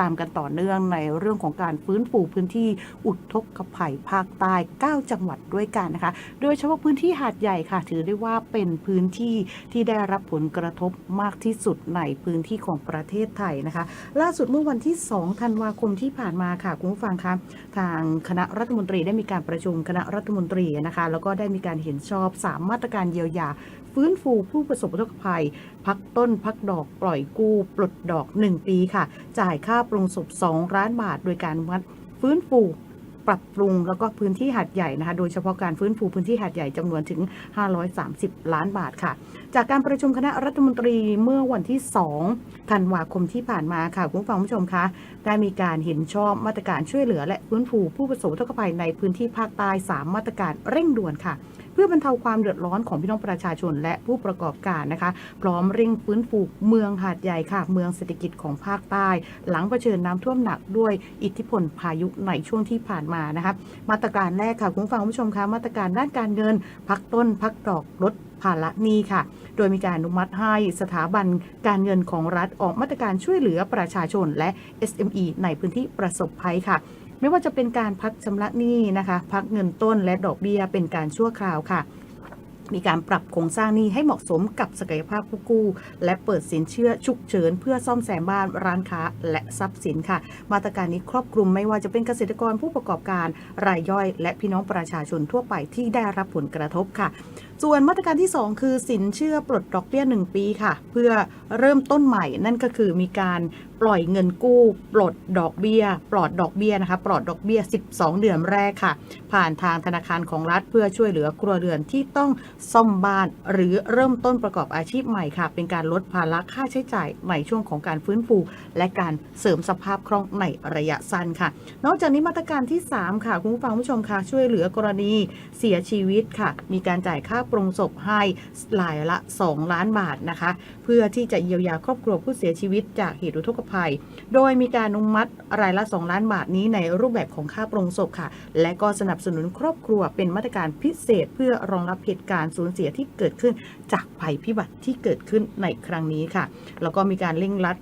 ตามกันต่อเนื่องในเรื่องของการฟื้นฟูพื้นที่อุทกภัยภาคใต้ 9 จังหวัดด้วยกันนะคะ โดยเฉพาะพื้นที่หาดใหญ่ค่ะ ถือได้ว่าเป็นพื้นที่ที่ได้รับผลกระทบมากที่สุดในพื้นที่ของประเทศไทยนะคะ ล่าสุดเมื่อวันที่ 2 ธันวาคมที่ผ่านมาค่ะคุณผู้ฟังคะทางคณะรัฐมนตรีได้มีการประชุมคณะรัฐมนตรีนะคะ แล้วก็ได้มีการเห็นชอบ 3 มาตรการเยียวยาฟื้นฟูผู้ประสบอุทกภัย พักต้นพักดอกปล่อยกู้ ปลดดอก 1 ปีค่ะ จ่ายค่าปรุงศพ2ล้านบาท โดยการวัดฟื้นฟูปรับปรุงแล้วก็พื้นที่หาดใหญ่นะคะ โดยเฉพาะการฟื้นฟูพื้นที่หาดใหญ่จำนวนถึง 530 ล้านบาทค่ะ จากการประชุมคณะรัฐมนตรีเมื่อวันที่ 2 ธันวาคมที่ผ่านมาค่ะคุณผู้ฟังผู้ชมคะได้มีการเห็นชอบมาตรการช่วยเหลือ และฟื้นฟูผู้ประสบอุทกภัยในพื้นที่ภาคใต้3มาตรการเร่งด่วนค่ะ เพื่อบรรเทาความเดือดร้อนของพี่น้องประชาชนและผู้ประกอบการนะคะ พร้อมเร่งฟื้นฟูเมืองหาดใหญ่ค่ะ เมืองเศรษฐกิจของภาคใต้ หลังเผชิญน้ำท่วมหนักด้วยอิทธิพลพายุในช่วงที่ผ่านมานะคะมาตรการแรกค่ะคุณผู้ฟังผู้ชมคะมาตรการด้านการเงิน พักต้นพักดอกลด ภาระหนี้ค่ะ โดยมีการอนุมัติให้สถาบันการเงินของรัฐออกมาตรการช่วยเหลือประชาชนและ SME ในพื้นที่ประสบภัยค่ะ ไม่ว่าจะเป็นการพักชำระหนี้นะคะ พักเงินต้นและดอกเบี้ยเป็นการชั่วคราวค่ะ มีการปรับโครงสร้างหนี้ให้เหมาะสมกับศักยภาพผู้กู้ และเปิดสินเชื่อฉุกเฉิน เพื่อซ่อมแซมบ้านร้านค้าและทรัพย์สินค่ะ มาตรการนี้ครอบคลุมไม่ว่าจะเป็นเกษตรกรผู้ประกอบการรายย่อย และพี่น้องประชาชนทั่วไปที่ได้รับผลกระทบค่ะ ส่วนมาตรการที่ 2 คือสินเชื่อปลดดอกเบี้ย 1 ปีค่ะ เพื่อเริ่มต้นใหม่นั่นก็คือมีการปล่อยเงินกู้ ปลดดอกเบี้ย ปลอดดอกเบี้ยนะคะ ปลอดดอกเบี้ย 12 เดือนแรกค่ะ ผ่านทางธนาคารของรัฐเพื่อช่วยเหลือครัวเรือนที่ต้องซ่อมบ้านหรือเริ่มต้นประกอบอาชีพใหม่ค่ะ เป็นการลดภาระค่าใช้จ่ายในช่วงของการฟื้นฟู และการเสริมสภาพคล่องในระยะสั้นค่ะ นอกจากนี้มาตรการที่ 3 ค่ะคุณผู้ฟังผู้ชมค่ะช่วยเหลือกรณีเสียชีวิตค่ะ มีการจ่ายค่าปรงศพให้รายละ 2 ล้านบาทนะคะ เพื่อที่จะเยียวยาครอบครัวผู้เสียชีวิตจากเหตุอุทกภัย โดยมีการอนุมัติรายละ 2 ล้านบาทนี้ในรูปแบบของค่าปรงศพค่ะ และก็สนับสนุนครอบครัวเป็นมาตรการพิเศษเพื่อรองรับเหตุการณ์สูญเสียที่เกิดขึ้นจากภัยพิบัติที่เกิดขึ้นในครั้งนี้ค่ะ แล้วก็มีการเร่งรัด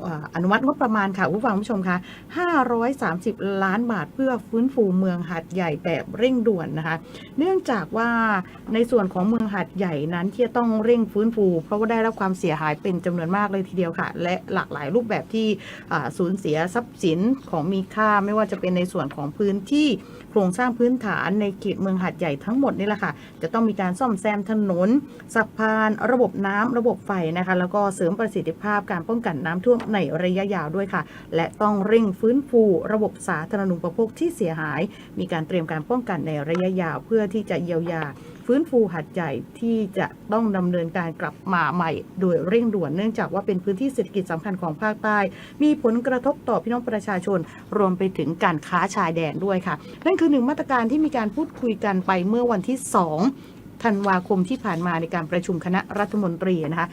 เอ่ออนุมัติงบประมาณค่ะผู้ฟังผู้ชมคะ530 ล้านบาทเพื่อฟื้นฟูเมืองหาดใหญ่แบบเร่งด่วนนะคะ เนื่องจากว่าในส่วนของเมือง หาดใหญ่นั้นที่จะต้องเร่งฟื้นฟู เพราะว่าได้รับความเสียหายเป็นจำนวนมากเลยทีเดียวค่ะ และหลากหลายรูปแบบที่สูญเสียทรัพย์สินของมีค่าไม่ว่าจะเป็นในส่วนของพื้นที่โครงสร้างพื้นฐานในเขตเมืองหาดใหญ่ทั้งหมดนี่แหละค่ะ จะต้องมีการซ่อมแซมถนนสะพานระบบน้ำระบบไฟนะคะ แล้วก็เสริมประสิทธิภาพการป้องกันน้ำท่วมในระยะยาวด้วยค่ะ และต้องเร่งฟื้นฟู ระบบสาธารณูปโภคที่เสียหาย มีการเตรียมการป้องกันในระยะยาวเพื่อที่จะเยียวยา ฟื้นฟูหัดใหญ่ที่จะต้องดำเนินการกลับมาใหม่ โดยเร่งด่วนเนื่องจากว่าเป็นพื้นที่เศรษฐกิจสำคัญของภาคใต้ มีผลกระทบต่อพี่น้องประชาชน รวมไปถึงการค้าชายแดนด้วยค่ะ นั่นคือหนึ่งมาตรการที่มีการพูดคุยกันไปเมื่อวันที่ 2 ธันวาคมที่ผ่านมาในการประชุมคณะรัฐมนตรีนะคะ